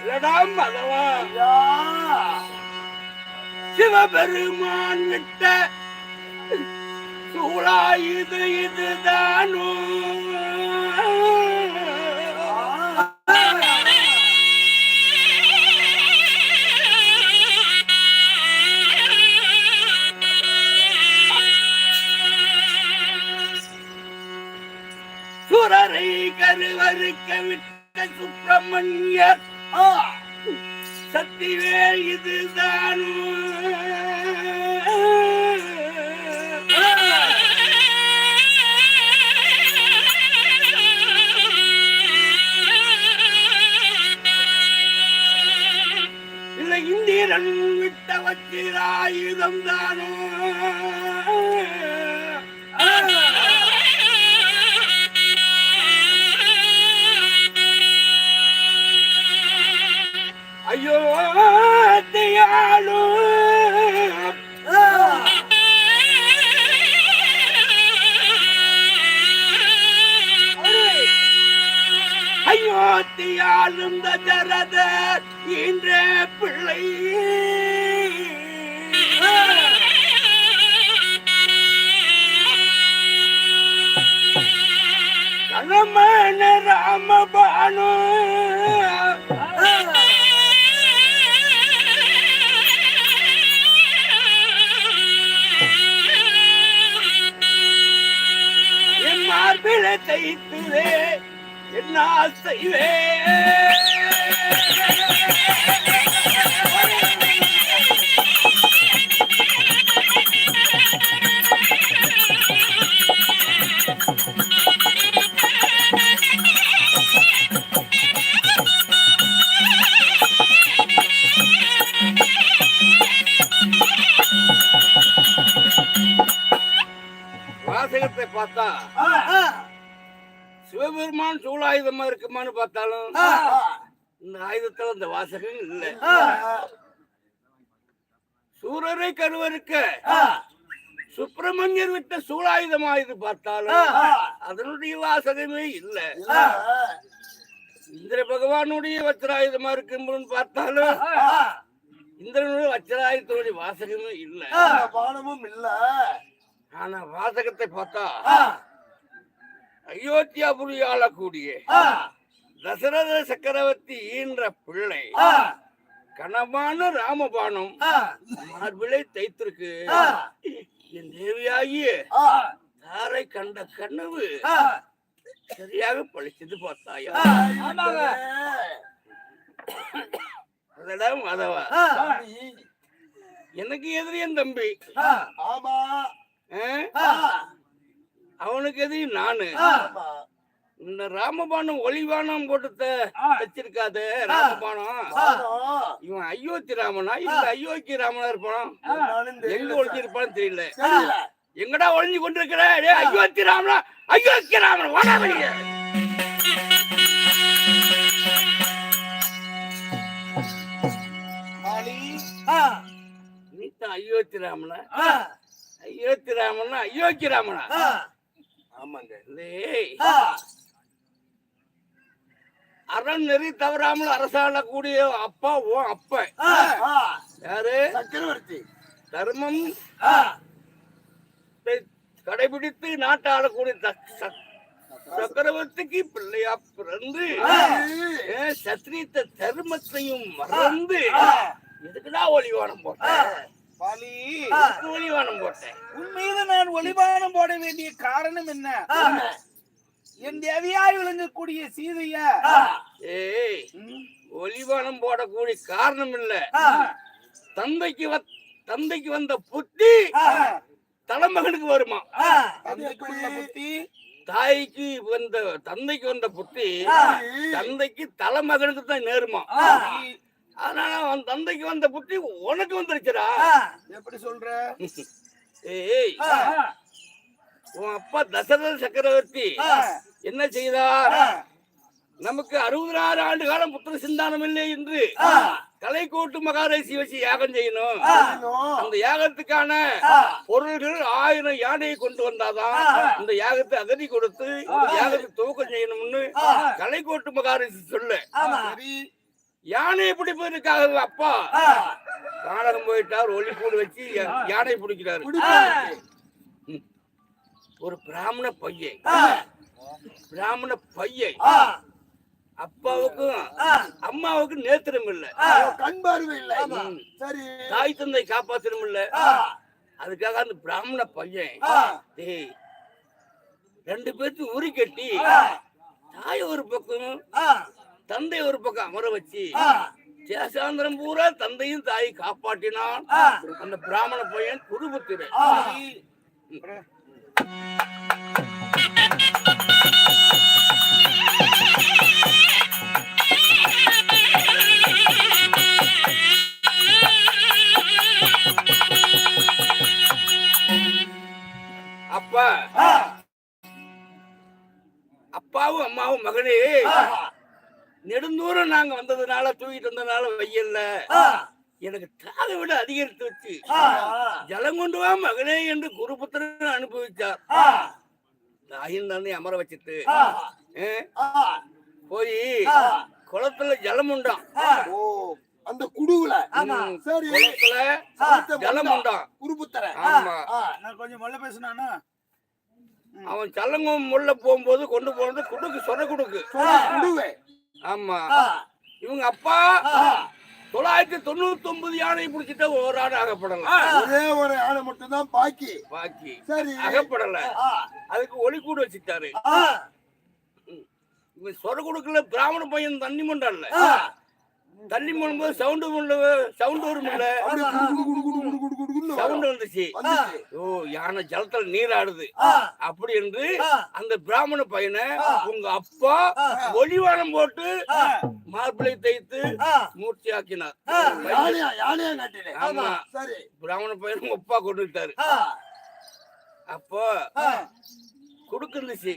இல்லடா மதவா சிவபெருமான் விட்ட சூழா இது இதுதானோ? சுரரை கருவறுக்க விட்ட சுப்பிரமணியர் ஆ, சத்திவேல் இதுதானோ? இந்திரன் விட்ட வச்சிராயுதம் தானோ? இருக்குமான்னு பார்த்தாலும் ஆ, இந்த ஆயுதத்துல இந்த வாசகம் இல்ல. சூரரை கருவருக்க சுப்பிரமணியர் விட்ட சூழாயுதமா இது பார்த்தாலும். அதனுடைய வாசகமே இல்ல. இந்திர பகவானுடைய வச்சிராயுதமா இருக்குன்னு பார்த்தாலும் இந்திரனுடைய வச்சிராயுதத்துடைய வாசகமே இல்ல. பானமும் இல்ல. ஆனா வாசகத்தை பார்த்தா அயோத்தியாபுரி ஆளக்கூடிய ஆ, தசரத சக்கரவர்த்தி ஈன்ற பிள்ளை கனமான ராமபானம் மார்பிளை தைத்திருக்கு. என் தேவியாகிய தாரை கண்ட கனவு சரியாக பழிச்சது பார்த்தாயா. அதெல்லாம் அதவா ஆ, எனக்கு எதிரியும் தம்பி. ஆமா. அவனுக்கு எதிரி நானு. ஆமா. இந்த ராமபானம் ஒளிவானம் போட்டு த- தச்சிருக்காது ராமபானம். பானம். இவன் அயோத்தி ராமனா? இல்ல அயோக்கிய ராமனா இருப்பானா? எங்க தெரியல. ஒளிஞ்சிருப்பான்னு தெரியல. எங்கடா ஒளிஞ்சு கொண்டிருக்கிற அயோத்தி ராமனா? அயோக்கிய ராமனா வாடா வெளியே. மாலி. ஆ, நீ தான் அயோத்தி ராமனா? அயோத்தி ராமனா அயோக்கிய ராமனா? ஆமாங்க. அரண் நெறி தவறாமல் அரசாளக்கூடிய அப்பா ஓ அப்ப. யாரு? சக்கரவர்த்தி. தர்மம் கடைபிடித்து நாட்டை ஆளக்கூடிய சக்கரவர்த்திக்கு பிள்ளையா பிறந்து சத்திரியத்த தர்மத்தையும் மறந்து ஆ. எதுக்குடா ஒளிவானம் போட்ட? மாலி. எதுக்கு ஒளிவானம் போட்டேன் உன் மீது நான் ஒளிபானம் போட வேண்டிய காரணம் என்ன? என் தேவியாய் விளங்கக்கூடிய சீதைய ஏய் ஒளிவானம் போடக்கூடிய காரணம் இல்ல. தந்தைக்கு தந்தைக்கு வந்த புத்தி தலைமகனுக்கு வருமா? புத்தி. தாய்க்கு வந்த தந்தைக்கு வந்த புத்தி. தந்தைக்கு தலைமகனுக்கு தான் நேருமா? ஆ. அதனால அவன் தந்தைக்கு வந்த புத்தி உனக்கு வந்துருச்சுடா. எப்படி சொல்ற? ஏய் உன் அப்பா தசரத சக்கரவர்த்தி என்ன செய்தார். நமக்கு அறுபதாயிரம் ஆண்டு காலம் புத்திர சிந்தானம் இல்லை என்று. கலைக்கோட்டு மகாரிஷி வச்சு யாகம் செய்யணும். அந்த யாகத்துக்கான. பொருள்கள் ஆயிரம் யானையை கொண்டு வந்தாதான் ஆ. இந்த யாகத்தை அகதி கொடுத்து இந்த யாகத்தை துவக்கம் செய்யணும்னு. கலைக்கோட்டு மகாரிஷி சொல்ல யானையை பிடிப்பதற்காக அப்பா கானகம் போயிட்டார் ஒளி கூடு வச்சு யானை பிடிக்கிறாரு. ஒரு பிராமண பையன் பிராமண பையன். அப்பாவுக்கும் அம்மாவுக்கும் நேத்திரம் இல்ல. கண் பார்வை இல்லை. சரி. தாய் தந்தை காப்பாத்தணும் இல்ல. அதுக்காக அந்த பிராமண பையன். ரெண்டு பேர்த்து உரி கட்டி தாய் ஒரு பக்கம் தந்தை ஒரு பக்கம் அமர வச்சு ஆ, தேசாந்திரம் பூரா தந்தையும் தாயை காப்பாற்றினான். அந்த பிராமண பையன் குருபுத்திரன். அப்பா அப்பாவும் அம்மாவும் மகனே நெடுந்தூரம் நாங்க வந்ததுனால தூக்கிட்டு வந்ததுனால வெயில்ல எனக்கு தாக விட அதிகரித்து வச்சு ஜலம் கொண்டு வா மகனே என்று குருபுத்திரன் அனுபவிச்சார் ஆ, தாயும் தந்தை அமர வச்சுட்டு போய். குளத்துல ஜலம் உண்டான் ஓ அந்த குடுவுல சரி. ஜலம். உண்டான் குருபுத்திரன். ஆமா. நான் கொஞ்சம் மொல்ல பேசினானா? அவன் சல்லங்கம் முள்ள போகும்போது கொண்டு போனது குடுக்கு சொர குடுக்கு. ஆமா. இவங்க அப்பா தொள்ளாயிரத்தி தொண்ணூத்தி ஒன்பது யானை பிடிச்சிட்ட ஒரு ஆடு அகப்படல ஒரே ஒரு ஆளை மட்டும் தான் பாக்கி. பாக்கி. சரி. அகப்படல. அதுக்கு ஒளி கூட வச்சுட்டாரு இவன் சொர குடுக்கல பிராமண பையன் தண்ணி மண்டல்ல. ஆ. தண்ணி மண்ணும்போது சவுண்டு முள்ள சவுண்ட் வரும் இல்ல அப்படியே குடு, குடு, குடு, குடு, குடு, குடு, குடுன்னு சவுண்ட். வந்துச்சு. ஓ யானை ஜலத்துல நீராடுது அப்படி என்று. அந்த பிராமண பையனை உங்க அப்பா ஒளிவானம் போட்டு மார்பிளை தைத்து ஆ, மூர்த்தியாக்கினார். ஆ, யானையா யானையா காட்டினேன் ஆமா. சரி. பிராமண பையன் அப்பா கொண்டு விட்டாரு ஆ, அப்போ கொடுக்குந்துச்சு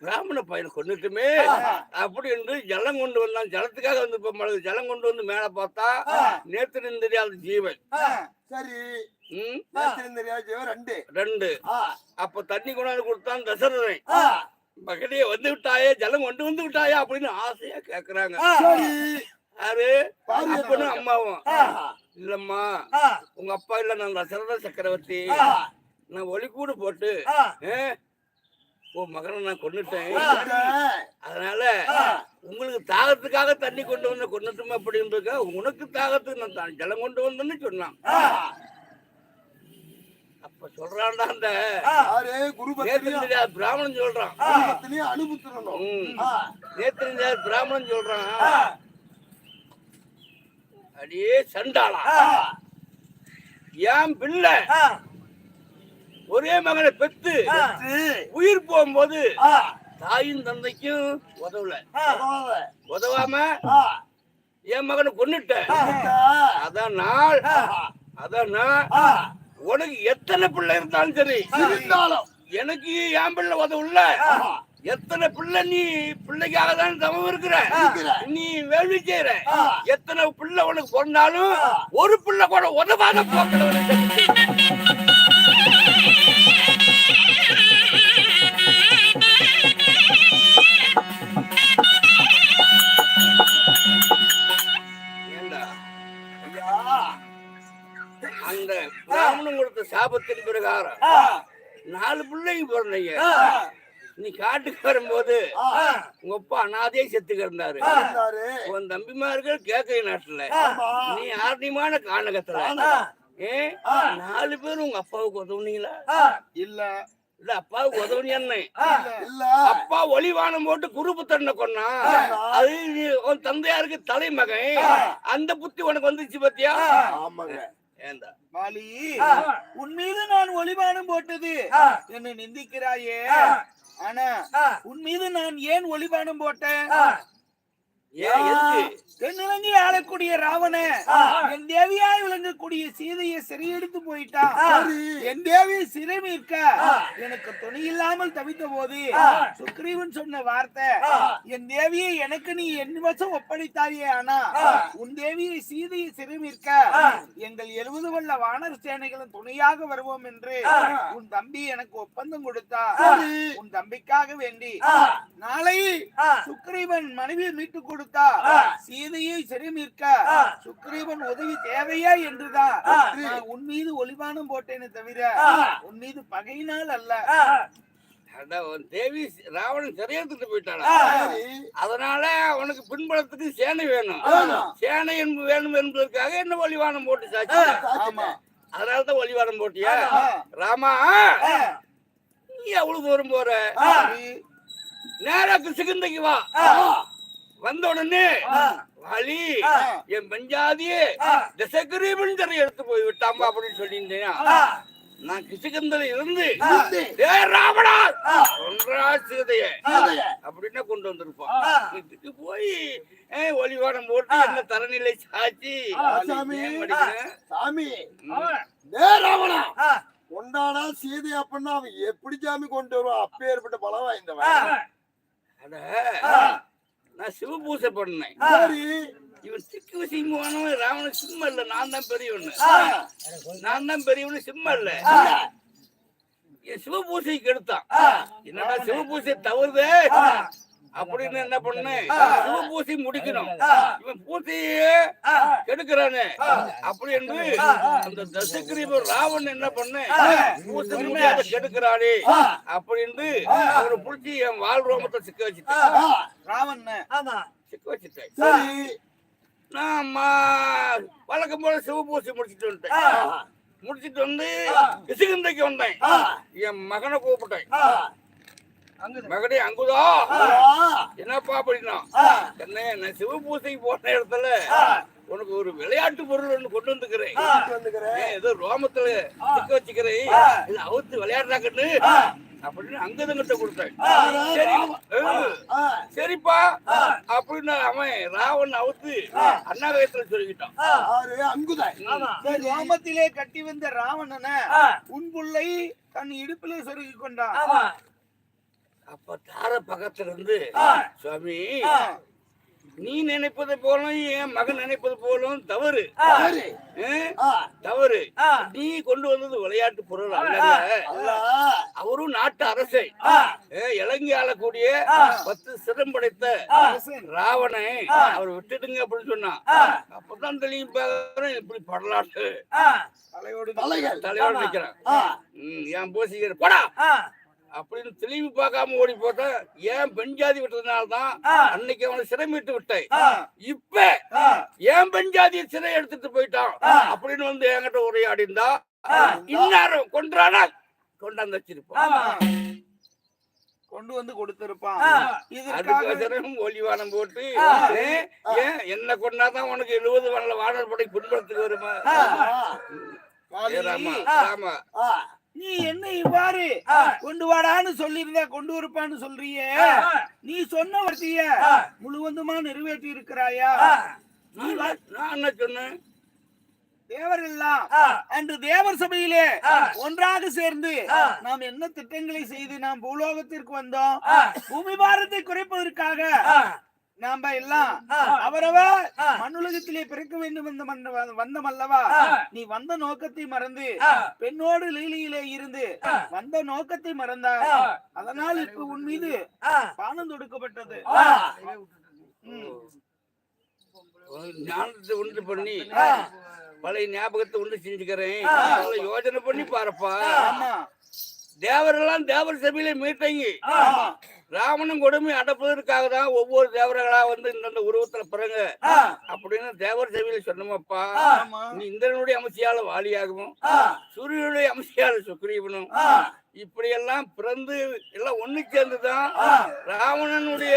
பிராமண பையனை கொண்டுட்டுமே அப்படி என்று ஜலம் கொண்டு வந்தான். ஜலத்துக்காக வந்து இப்ப மழை ஜலம் கொண்டு வந்து மேல பார்த்தா நேத்து தெரியாத ஜீவன். சரி. நேத்திரம் ரெண்டு. ரெண்டு. அப்ப தண்ணி கொண்டாந்து கொடுத்தான் தசரதன் ஆ, மகனே வந்து விட்டாயே ஜலம் கொண்டு வந்து விட்டாயே அப்படின்னு ஆசையா கேக்குறாங்க. சரி. யாரு? பாரு. அப்பனும் அம்மாவும். இல்லம்மா உங்க அப்பா இல்ல நான் தசரத சக்கரவர்த்தி. நான் ஒளி கூட போட்டு உன் மகனை நான் கொன்னுட்டேன். சரி. அதனால உங்களுக்கு தாகத்துக்காக தண்ணி கொண்டு வந்து கொண்டுட்டுமே அப்படின்றதுக்கா உனக்கு தாகத்துக்கு நான் ஜலம் கொண்டு வந்தேன்னு சொன்னான். அப்ப சொல்றான்டா அந்த பிராமணன் சொல்றான். குருபத்திரியும் அனுபவிச்சிடணும் ம். ஆ, நேத்து தெரியாத பிராமணன் சொல்றான். அடியே சண்டாளா. ஏன் பிள்ளை? ஒரே மகனை பெத்து உயிர் போகும்போது தாயும் தந்தைக்கும் உதவல. உதவாம என் மகனை கொன்னுட்டேன். ஆ, அதான் நாள் அதான் உனக்கு எத்தனை பிள்ளை இருந்தாலும் சரி இருந்தாலும் எனக்கு என் பிள்ளை உதவுல. எத்தனை பிள்ளை நீ பிள்ளைக்காக தான் தவம் இருக்கிற. நீ வேள்வி செய்யற. எத்தனை பிள்ளை உனக்கு பிறந்தாலும் ஒரு பிள்ளை கூட உதவாத போக்கல பிராமணன் கொடுத்த சாபத்தின் பிரகாரம். நாலு பிள்ளைங்க பிறந்தீங்க. நீ காட்டுக்கு வரும்போது உங்க அப்பா அனாதையே செத்து கிடந்தாரு. இருந்தாரு. உன் தம்பிமார்கள் கேக்கை நாட்டுல. நீ ஆர்டியமான கானகத்துல. ஆ, ஏ? நாலு பேர் உங்க அப்பாவுக்கு உதவுனீங்களா? இல்ல. இல்ல அப்பாவுக்கு உதவுனியன்னு ஆ, இல்ல. அப்பா ஒளிவானம் போட்டு குருபுத்தரனை கொன்னா அது உன் தந்தையாருக்கு தலைமகன். அந்த புத்தி உனக்கு வந்துச்சு பாத்தியா? ஆமாங்க. மாலி. உன் மீது நான் ஒளிபானம் போட்டது. என்னை நிந்திக்கிறாயே. ஆனா உன் மீது நான் ஏன் ஒளிபானம் போட்டேன் தென்னிலங்கை ஆளக்கூடிய ராவண. என் தேவியாய் விளங்கக்கூடிய சீதையை சிறையெடுத்து போயிட்டான். என் தேவியை சிறை மீட்க. எனக்கு துணை இல்லாமல் தவித்த போது. சுக்ரீவன் சொன்ன வார்த்தை. என் தேவியை எனக்கு நீ என் வசம் ஒப்படைத்தாயே ஆனா. உன் தேவியை சீதையை சிறை மீட்க. எங்கள் எழுபது வல்ல வானர் சேனைகளும் துணையாக வருவோம் என்று. உன் தம்பி எனக்கு ஒப்பந்தம் கொடுத்தா. உன் தம்பிக்காக வேண்டி. நாளை. சுக்ரீவன் மனைவியை மீட்டுக் கொடுக்க கொடுத்தா சீதையை சிறை நிற்க சுக்ரீவன் உதவி தேவையா என்றுதான்? உன் மீது ஒளிவானம் போட்டேனே தவிர உன் மீது பகையினால் அல்ல. தேவி ராவணன் சிறையெடுத்துட்டு போயிட்டாளா சரி. அதனால அவனுக்கு பின்புலத்துக்கு சேனை வேணும். சேனை என்பது வேணும் என்பதற்காக என்ன ஒளிவானம் போட்டு சாட்சி ஆமா. அதனாலதான் ஒளிவானம் போட்டியா. ராமா நீ அவ்வளவு தூரம் போற. நேரா கிருஷ்ணகிரிக்கு வா. வந்த உடனே வழி என் பஞ்சாதியே திசைக்கரீபன் சிறை எடுத்து போய் விட்டாம்பா அப்படின்னு சொல்லியிருந்தேன்? நான் கிருஷ்ணகிரில இருந்து ஏ ராவணா ஒன்றா சீதைய. அப்படின்னா கொண்டு வந்திருப்பான் இதுக்கு போய் ஏ ஒளிவானம் போட்டு என்ன தரநிலை சாட்சி சாமி. சாமி. டே ராவணா! கொண்டாடா சீதை அப்படின்னா அவன் எப்படி சாமி கொண்டு வருவான்? அப்பேற்பட்ட பலம் வாய்ந்தவன் அட நான் சிவ பூசை பண்ணேன். இவன் திக்கு சிம்மவனும் ராவணன் சிம்ம இல்ல நான் தான் பெரியவனு. நான் தான் பெரியவனு சிம்ம இல்ல சிவ பூசைக்கு எடுத்தான். என்னடா சிவ பூசை தவறுதே? அப்படின்னு என்ன பண்ணேன் சிவ பூசை முடிக்கணும் இவன் பூசையே கெடுக்கிறானே அப்படி என்று அந்த தசகிரீபர் ராவன் என்ன பண்ணேன் பூசை முடியாத கெடுக்கிறானே அப்படின்னு அவரை புடிச்சு என் வால் ரோமத்தை சிக்க வச்சுட்டேன் ராவண்ண சிக்க வச்சுட்டேன் நான் வழக்கம் போல சிவபூசி முடிச்சிட்டு வந்துட்டேன் முடிச்சிட்டு வந்து இசுகந்தைக்கு வந்தேன் என் மகனை கூப்பிட்டேன் மகனே அங்குதா? என்னப்பா அப்படின்னா என்ன நான் சிவபூசைக்கு போன இடத்துல உனக்கு ஒரு விளையாட்டு பொருள் ஒண்ணு கொண்டு வந்துக்கிறேன். ஏதோ ரோமத்துல சிக்க வச்சுக்கிறேன். இது அவுத்து விளையாடுறாங்கன்னு அப்படின்னு அங்கதங்கிட்ட கொடுத்தேன். சரிப்பா. அப்படின்னு அவன் ராவன் அவுத்து அண்ணாகயத்துல சொல்லிக்கிட்டான். அங்குதான் ரோமத்திலே கட்டி வந்த ராவணன உன் புள்ளை தன் இடுப்பிலே சொருகி கொண்டான். அப்ப தார பக்கத்துல இருந்து சுவாமி நீ நினைப்பது போலும் என் மகன் நினைப்பது போலும் தவறு? தவறு. நீ கொண்டு வந்தது விளையாட்டு பொருள் அல்ல. அவரும் நாட்டு அரசை. ஏ, இலங்கை ஆளக்கூடிய பத்து சிரம் படைத்த அரசன். ராவணை அவர் விட்டுடுங்க அப்படின்னு சொன்னான் அப்பதான் தெரியும் பாக்குறேன் இப்படி படலாட்டு. தலையோடு தலையோட நிக்கிறான். என் போசிக்கிற படா! அப்படின்னு தெளிவு பார்க்காம ஓடி போட்ட ஏன் பெண்ஜாதி விட்டதுனால தான் அன்னைக்கு அவனை சிறை மீட்டு விட்டேன் இப்ப ஏன் பெண்ஜாதியை சிறை எடுத்துட்டு போயிட்டான் அப்படின்னு வந்து என்கிட்ட உரையாடி இருந்தா இன்னாரும் கொன்றானா? கொண்டாந்து வச்சிருப்பான். கொண்டு வந்து கொடுத்திருப்பான். அதுக்கு இதற்காக வசனம் ஒளிவானம் போட்டு ஏன் என்ன கொண்டாதான் உனக்கு எழுபது வரல வானல் படை வருமா? ஏ, ராமா ராமா. ஆ, நீ என்ன இவ்வாறு கொண்டு வாடான்னு சொல்லியிருந்தா கொண்டு வரப்பான்னு சொல்றியே நீ சொன்ன வார்த்தைய முழுவதுமா நிறைவேற்றி இருக்கிறாயா? நான் என்ன சொன்னேன்? தேவர் எல்லாம் அன்று தேவர் சபையிலே ஒன்றாக சேர்ந்து நாம் என்ன திட்டங்களை செய்து நாம் பூலோகத்திற்கு வந்தோம்? பூமி பாரத்தை குறைப்பதற்காக நாம எல்லாம் அவரவர் மண்ணுலகத்திலே பிறக்க வேண்டும் என்று வந்த- வந்தோம் அல்லவா நீ வந்த நோக்கத்தை மறந்து பெண்ணோடு லீலையிலே இருந்து வந்த நோக்கத்தை மறந்தார் அதனால் இப்ப உன் மீது பானம் தொடுக்கப்பட்டது. ஞானத்தை உண்டு பண்ணி பழைய ஞாபகத்தை உண்டு செஞ்சுக்கிறேன். யோசனை பண்ணி பாருப்பா. ஆமா. தேவரெல்லாம் தேவர் சபையில மீட்டங்க ஆமா ராவணன் கொடுமை அடப்பதற்காக தான் ஒவ்வொரு தேவர்களா வந்து இந்த உருவத்துல பிறங்க. அப்படின்னு தேவர் சபையில சொன்னோமப்பா நீ இந்திரனுடைய அமைச்சியால வாலியாகவும் சூரியனுடைய அமைச்சியால சுக்ரீவனும் இப்படி எல்லாம் பிறந்து எல்லாம் ஒண்ணு சேர்ந்துதான் ராவணனுடைய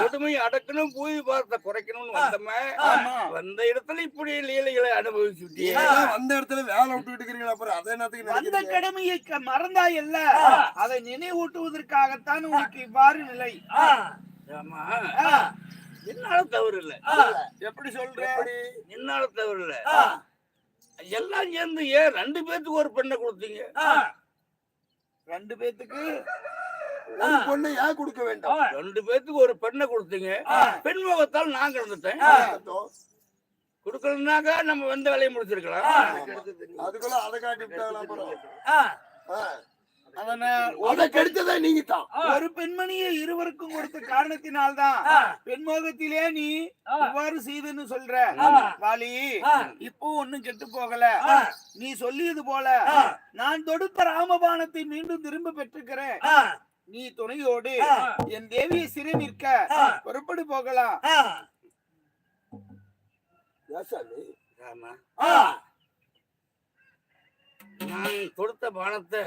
கொடுமை அடக்கணும் பூமி பாரத்தை குறைக்கணும்னு வந்தோமே. வந்த இடத்துல இப்படி லீலைகளை அனுபவிச்சுட்டியே ஏன் அந்த இடத்துல வேலை விட்டுட்டு இருக்கிறீங்களா? அப்புறம் அதை என்னத்துக்கு வந்த நினைக்கிறீங்க கடமையை மறந்தாய் அல்ல அதை நினைவூட்டுவதற்காகத்தான் உனக்கு இவ்வாறு நிலை. ஆமா என்னால தவறு இல்ல. எப்படி சொல்ற? எப்படி? என்னால தவறு இல்ல. எல்லாம் சேர்ந்து ஏன் ரெண்டு பேத்துக்கு ஒரு பெண்ணை கொடுத்தீங்க? ரெண்டு பேத்துக்கு ஒரு பொண்ணை ஏன் கொடுக்க வேண்டாம்? ரெண்டு பேத்துக்கு ஒரு பெண்ணை கொடுத்தீங்க. பெண் முகத்தால் நான் கிடந்துட்டேன். அர்த்தம். கொடுக்கலனாக்கா நம்ம வந்த வேலையை முடிச்சிருக்கலாம். அதுக்குள்ள அதை காட்டி விட்டாங்களா கெடுத்ததே நீங்க தான் ஒரு பெண்மணியை இருவருக்கும் கொடுத்த காரணத்தினால்தான் பெண்மோகத்திலே நீ இவ்வாறு செய்துன்னு சொல்ற. வாலி இப்போ ஒண்ணும் கெட்டு போகல. நீ சொல்லியது போல நான் தொடுத்த ராமபானத்தை மீண்டும் திரும்ப பெற்றுக்கிறேன். நீ துணையோடு என் தேவியை சிறை நிற்க புறப்படு போகலாம். நான் கொடுத்த பானத்தை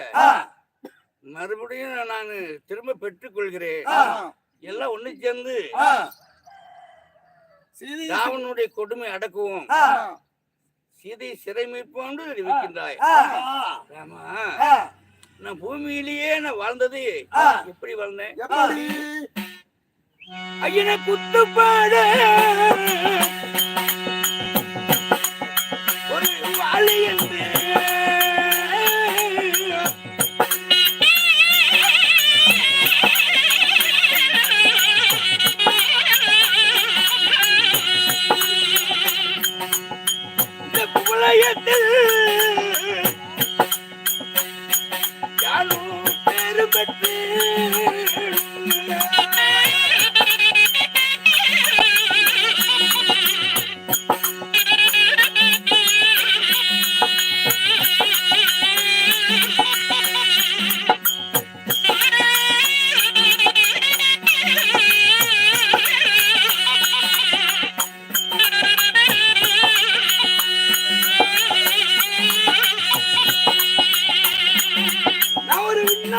மறுபடியும் நான் திரும்ப பெற்றுக் கொள்கிறேன் எல்லாம் ஒண்ணு சேர்ந்து சீதை ராவனுடைய கொடுமை அடக்குவோம். சீதை சிறை மீட்போன்று அறிவிக்கின்றாய் ராமா நான் பூமியிலேயே நான் வாழ்ந்தது. எப்படி வாழ்ந்தேன்? ஐயனை குத்துப்பாட.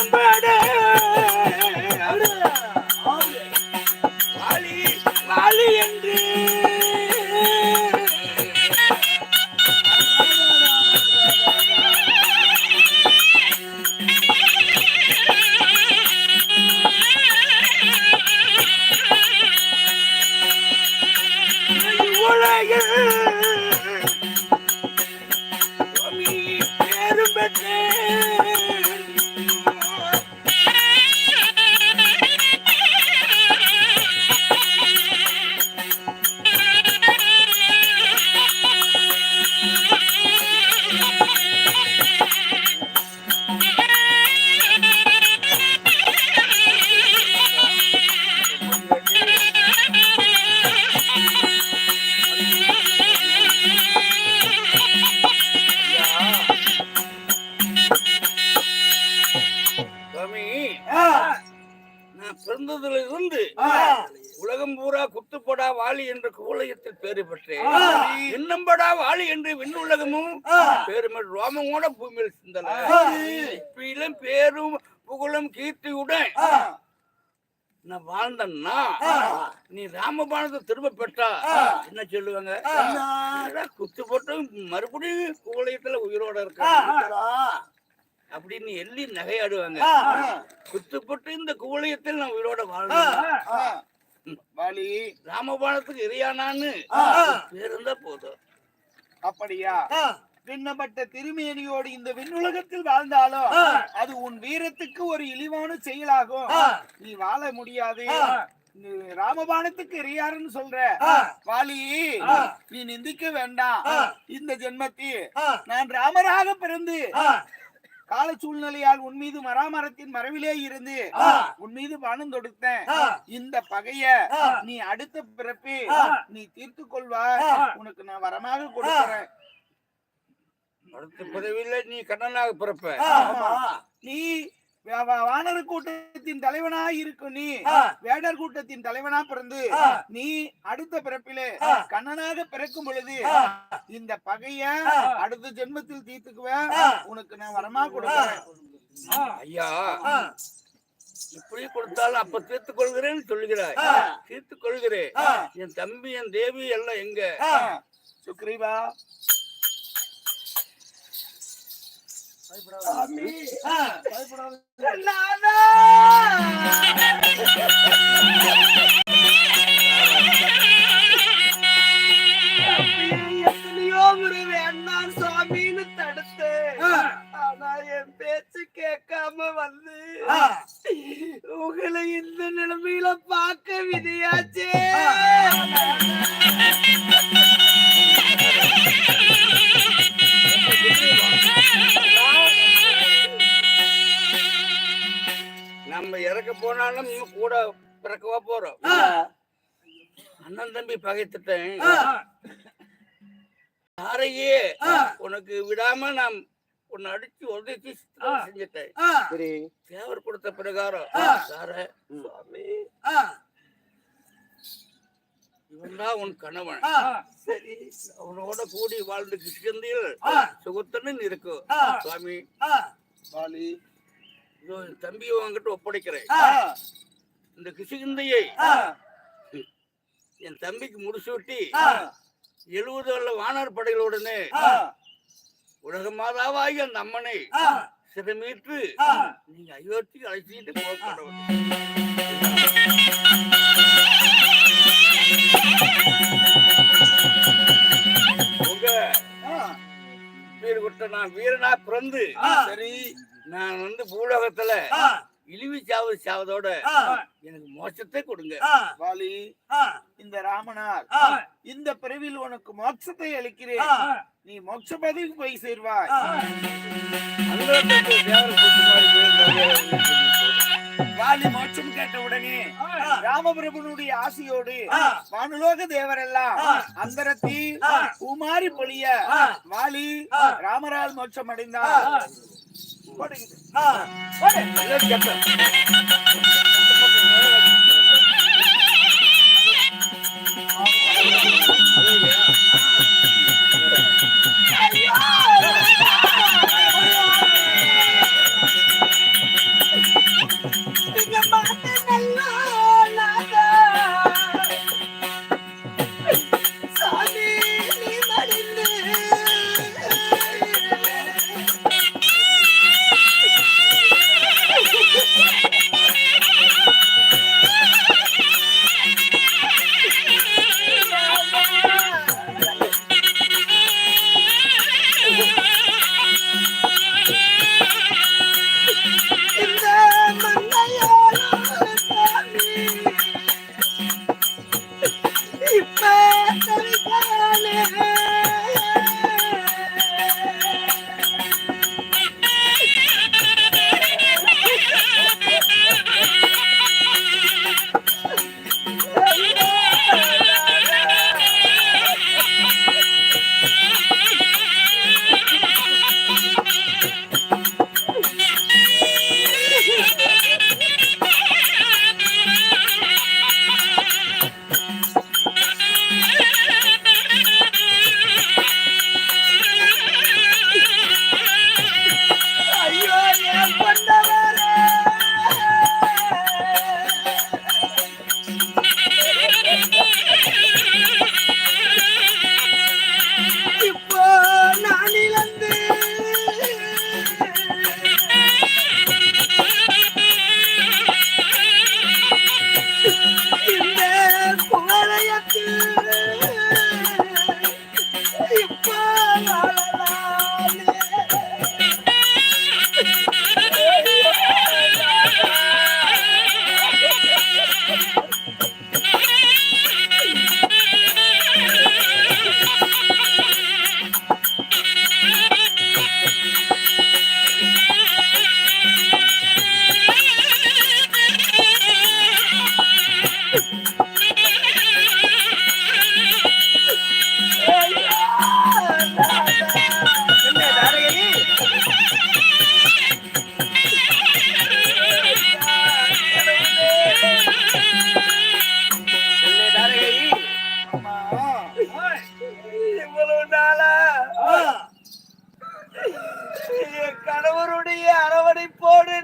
ஒரு இருந்து உலகம் பூரா குத்துப்படா வாலி என்ற குவலயத்தில் பேரு பெற்றேன். இன்னம்படா வாலி என்று விண்ணுலகமும் பேருமல் ரோமங்கூட பூமியில் சிந்தல. இப்படிலும் பேரும் புகழும் கீர்த்தியுடன் நான் வாழ்ந்தேன்னா நீ ராமபானத்தை திரும்ப பெற்றா. என்ன சொல்லுவாங்க? குத்து போட்டு மறுபடியும் குவலயத்துல உயிரோட இருக்க அப்படின்னு எள்ளி நகையாடுவாங்க. குத்துப்பட்டு இந்த குவலயத்தில் நான் உயிரோட வாழ்ந்தேன் வாலி. ராமபானத்துக்கு இறையானான்னு பேருந்தா போதும். அப்படியா? விண்ணப்பட்ட திருமேனியோடு இந்த விண்ணுலகத்தில் வாழ்ந்தாலும் அது உன் வீரத்துக்கு ஒரு இழிவான செயலாகும். நீ வாழ முடியாது. நீ ராமபானத்துக்கு இறையாருன்னு சொல்ற. வாலி நீ நிந்திக்க வேண்டாம். இந்த ஜென்மத்தில் நான் ராமராக பிறந்து கால சூழ்நிலையால் உன் மீது மராமரத்தின் மறைவிலே இருந்து உன் மீது பானம் தொடுத்தேன். இந்த பகைய நீ அடுத்த பிறப்பே நீ தீர்த்து கொள்வாய். உனக்கு நான் வரமாக கொடுக்கிறேன். அடுத்த பிறவில நீ கண்ணனாக பிறப்ப. நீ வானர கூட்டத்தின் தலைவனாய் இருக்கும் நீ. வேடர் கூட்டத்தின் தலைவனா பிறந்து நீ அடுத்த பிறப்பிலே கண்ணனாக பிறக்கும் பொழுது இந்த பகைய அடுத்த ஜென்மத்தில் தீர்த்துக்குவேன். உனக்கு நான் வரமா கொடுக்கிறேன். ஐயா. இப்படி கொடுத்தாலும் அப்ப தீர்த்து கொள்கிறேன்னு சொல்லுகிறாய் தீர்த்து கொள்கிறேன் என் தம்பி என் தேவி எல்லாம் எங்க? சுக்ரீவா. எத்தனையோ விடாம நான் உன்னை அடிச்சு உதச்சி செஞ்சுட்டேன். சரி. தேவர் கொடுத்த பிரகாரம். சார சுவாமி. இவன் தான் உன் கணவன். சரி அவனோட கூடி வாழ்ந்து கிஷ்கந்தியில் சுகத்தன்னு இருக்கும் சுவாமி என் தம்பியை உன்கிட்ட ஒப்படைக்கிறேன். இந்த கிசுகிந்தையை என் தம்பிக்கு முடிச்சு விட்டி எழுபது வானர் படைகளுடனே உலக மாதாவாகி அந்த அம்மனை சிறமீட்டு நீங்க அயோத்தி அழைச்சிட்டு விட்ட நான் வீரனா பிறந்து சரி நான் வந்து பூலோகத்துல இழிவு சாவது சாவதோட எனக்கு மோட்சத்தை கொடுங்க. வாலி இந்த ராமனார் இந்த பிறவியில் உனக்கு மோட்சத்தை அளிக்கிறேன். நீ மோட்ச பதவிக்கு போய் சேர்வாய். வாலி மோட்சம் கேட்ட உடனே ராமபிரபுனுடைய ஆசையோடு வானுலோக தேவரெல்லாம் அந்தரத்தி பூமாரி பொழிய வாலி ராமரால் மோட்சம் அடைந்தார் போடுகிறது. எல்லாம் சத்தம்.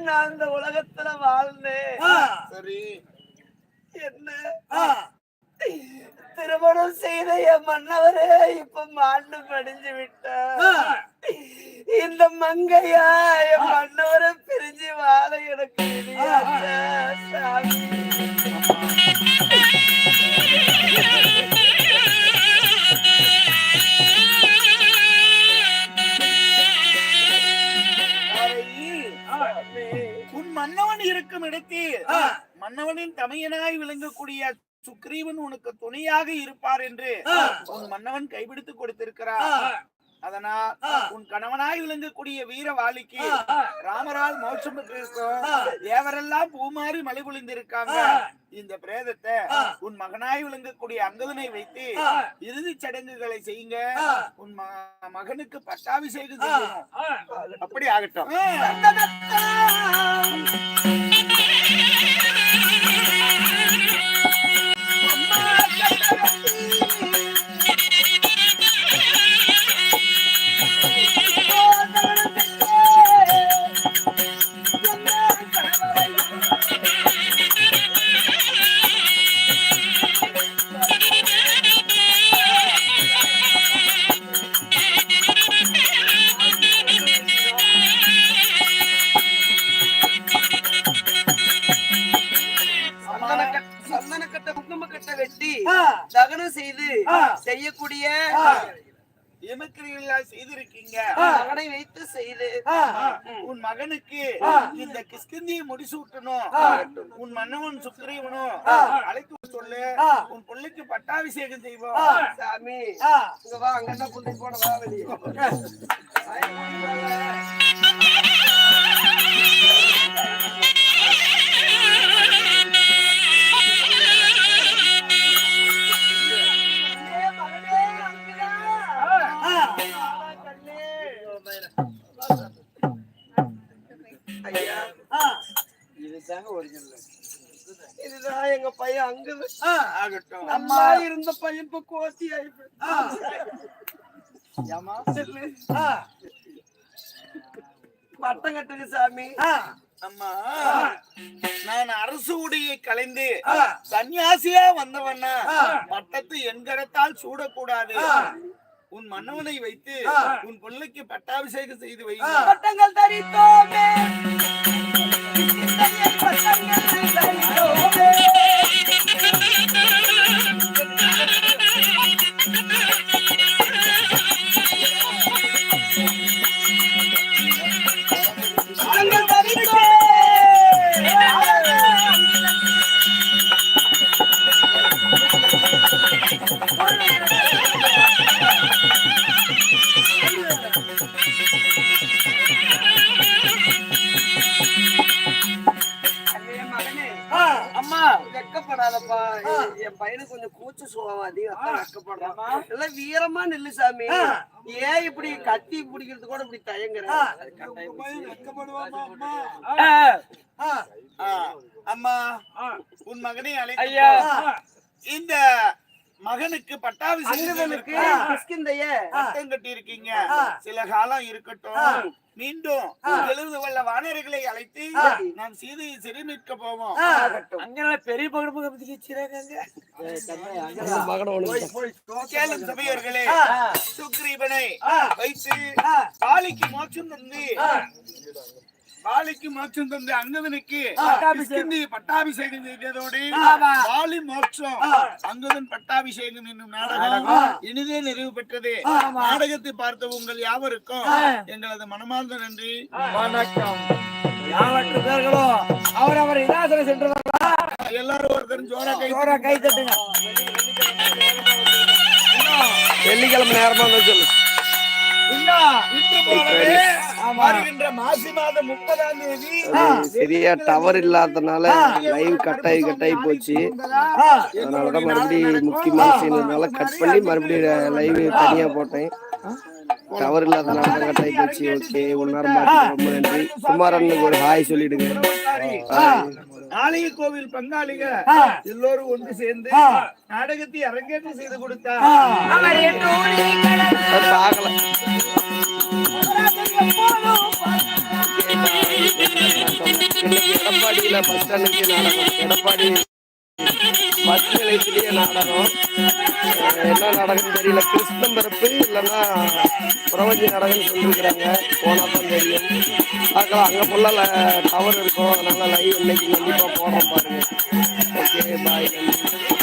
நான் இந்த உலகத்துல வாழ்ந்தேன் சரி. என்ன? திருமணம் செய்த என் மன்னவரே இப்ப மாண்டு படிஞ்சு விட்ட. இந்த மங்கையா என் மன்னவரை பிரிஞ்சு வாழ எனக்கு சாமி. மன்னவன் இருக்கும் இடத்தில். மன்னவனின் தமையனாய் விளங்கக்கூடிய சுக்ரீவன் உனக்கு துணையாக இருப்பார் என்று உன் மன்னவன் கைபிடித்து கொடுத்திருக்கிறார். அதனால் உன் கணவனாய் விளங்கக்கூடிய வீரவாளிக்கு ராமரால் மோட்சம் பெற்றிருக்கோம் தேவரெல்லாம் பூமாறி மலை பொழிந்திருக்காங்க இந்த பிரேதத்தை உன் மகனாய் விளங்கக்கூடிய அங்கதனை வைத்து இறுதி சடங்குகளை செய்யுங்க. உன் மகனுக்கு பட்டாபிஷேகம் செய்யணும். அப்படி ஆகட்டும். செய்து. உன் மகனுக்கு இந்த கிஷ்கிந்தியை முடிசூட்டணும். உன் மன்னவன் சுக்ரீவனும் அழைத்து சொல்லு. உன் பிள்ளைக்கு பட்டாபிஷேகம் செய்வோம். சாமி இங்க வா அங்க என்ன புள்ளை போட வா வெளியே. இதுதான் எங்க பையன் அங்க ஆகட்டும். அம்மா இருந்த பையன் இப்ப கோத்தி சொல்லு பட்டம் கட்டுங்க சாமி. அம்மா. நான் அரசு உடையை கலைந்து சன்னியாசியா வந்தவனா பட்டத்தை என்கரத்தால் சூடக்கூடாது. உன் மன்னவனை வைத்து உன் பிள்ளைக்கு பட்டாபிஷேகம் செய்து வை. பட்டங்கள் தரித்தோமே. பட்டங்கள் தரித்தோமே பையனுக்கு கொஞ்சம் கூச்ச சுபாவம் அதிகம். எல்லாம் வீரமா நில்லு சாமி. ஏன் இப்படி கத்தி பிடிக்கிறது கூட இப்படி தயங்குற? அம்மா? உன் மகனை ஐயா. அழைத்து இந்த மகனுக்கு பட்டாபிஷேகம் கட்டி இருக்கீங்க சில காலம் இருக்கட்டும். மீண்டும் எழுபது வல்ல வானர்களை அழைத்து நாம் சீதையை சிறை மீட்க போவோம். கேளும் சபையர்களே சுக்ரீவனை வைத்து காளிக்கு மோட்சம் தந்து காளிக்கு மோட்சம் தந்து அங்கதனுக்கு பட்டாபிஷேகம் செய்ததோடு காளி மோட்சம். அங்கதன் பட்டாபிஷேகம் என்னும் நாடகம் இனிதே நிறைவு பெற்றது. நாடகத்தை பார்த்த உங்கள் யாவருக்கும் எங்களது மனமார்ந்த நன்றி. வணக்கம். யாவற்று பேர்களும் அவரவர் இலாசனம் சென்றவர்களா? எல்லாரும் ஒருத்தரும் ஜோரா கை ஜோரா கை தட்டுங்க. வெள்ளிக்கிழமை நேரமா சொல்லு. வருகின்ற மாசி மாதம் முப்பதாம் தேதி. சரியா டவர் இல்லாதனால லைவ் கட்டாயி கட்டாயி போச்சு. அதனாலதான் மறுபடியும் முக்கியமான சீனுனால கட் பண்ணி மறுபடியும் லைவ் தனியா போட்டேன். டவர் இல்லாதனால தான் கட்டாயி போச்சு ஓகே ஒன் நேரம் பார்த்து ரொம்ப நன்றி. குமாரனுக்கு ஒரு ஹாய் சொல்லிடுங்க. ஆலய கோவில் பங்காளிக. எல்லோரும் ஒன்று சேர்ந்து. நாடகத்தை அரங்கேற்றம் செய்து பார்க்கல. எடப்பாடியில பஸ் ஸ்டாண்டுக்கு நாடகம் எடப்பாடி. பஸ் நிலையத்திலேயே நாடகம். என்ன நாடகம் தெரியல. கிறிஸ்தம் பிறப்பு இல்லைன்னா பிரபஞ்ச நாடகம் சொல்லியிருக்கிறாங்க. போனா தான் தெரியும். பார்க்கலாம். அங்கே ஃபுல்லாக டவர் இருக்கும். அதனால லைவ் இன்னைக்கு கண்டிப்பாக போடுறோம் பாருங்க. ஓகே பாய் நன்றி